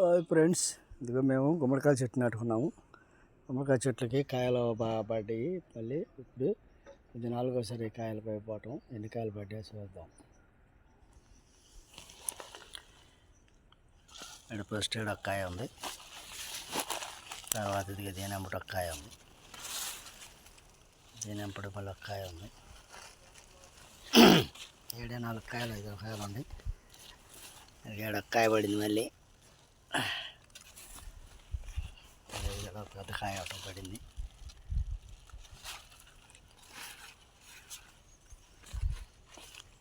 Hi friends. ఇదిగో మేము గుమ్మడికాయ చెట్టు నాటుకున్నాము. గుమ్మడికాయ చెట్లకి కాయలు బాగా పడ్డాయి మళ్ళీ ఇప్పుడు ఇది నాలుగోసారి కాయలు పడిపోవటం ఎన్ని కాయలు పడ్డాయో చూద్దాం. ఇక్కడ ఫస్ట్ ఈడ కాయ ఉంది. తర్వాత ఇది దీనెంపటి ఒక కాయ ఉంది. దీనెంపటి మళ్ళీ ఒక కాయ ఉంది. ఏడే నాలుగు కాయలు ఐదు కాయలు ఉంది. ఏడ కాయ పడింది మళ్ళీ. పెద్ద కాయ ఒకటి పడింది.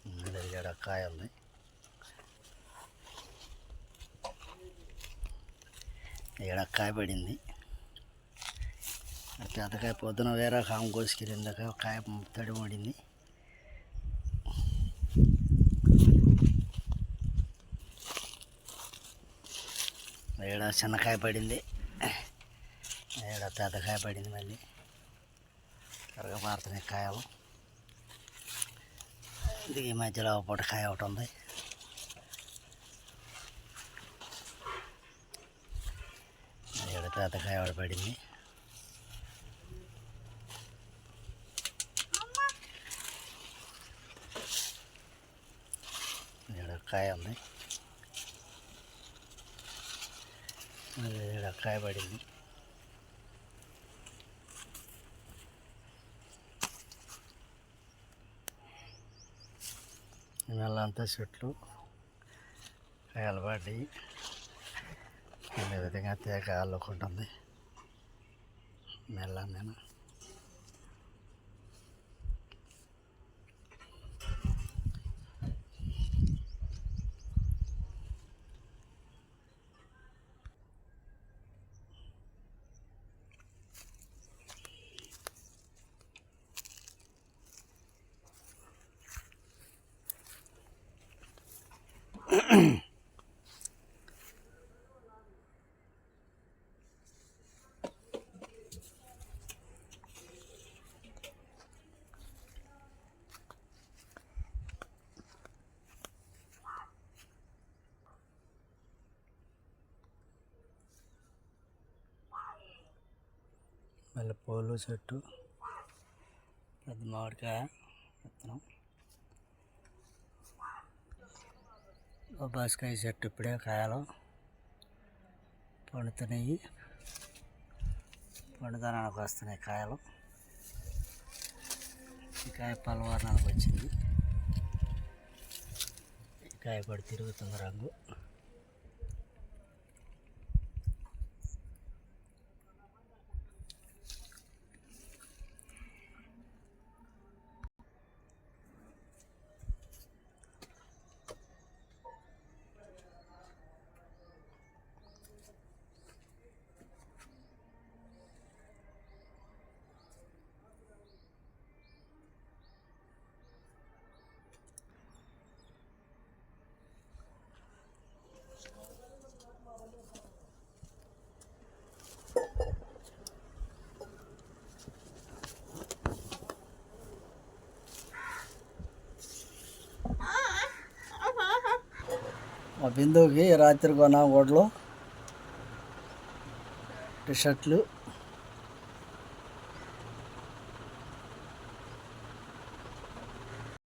మళ్ళీ ఇక్కడ కాయ ఉంది ఇక్కడ కాయ పడింది. ఆ పెద్దకాయ పొద్దున వేరే కామ కోసుకెళ్ళిందాక కాయ తడి పడింది. ఏడ చిన్నకాయ పడింది. ఏడ పెద్దకాయ పడింది మళ్ళీ. త్వరగా మారుతున్నాయి కాయలు. ఇది ఈ మధ్యలో పూట కాయ ఒకటి ఉంది. ఏడ పెద్దకాయ ఒకటి పడింది. ఏడ కాయ ఉంది. మళ్ళీ ఈడ నెలంతా చెట్లు కాయలు పడి అదే విధంగా తేగ అల్లుకుంటుంది. నేను మళ్ళీ పూలు చెట్టు. పెద్ద మామిడికాయ విత్తనం. బొబ్బాసికాయ చెట్టు ఇప్పుడే కాయలు పండుతున్నాయి. పండుదనానికి వస్తున్నాయి కాయలు. ఈ కాయ పలవారణానికి వచ్చింది. ఈ కాయ కూడా తిరుగుతుంది రంగు. మా బిందువుకి రాత్రి కొన్న గొడ్లు టీ షర్ట్లు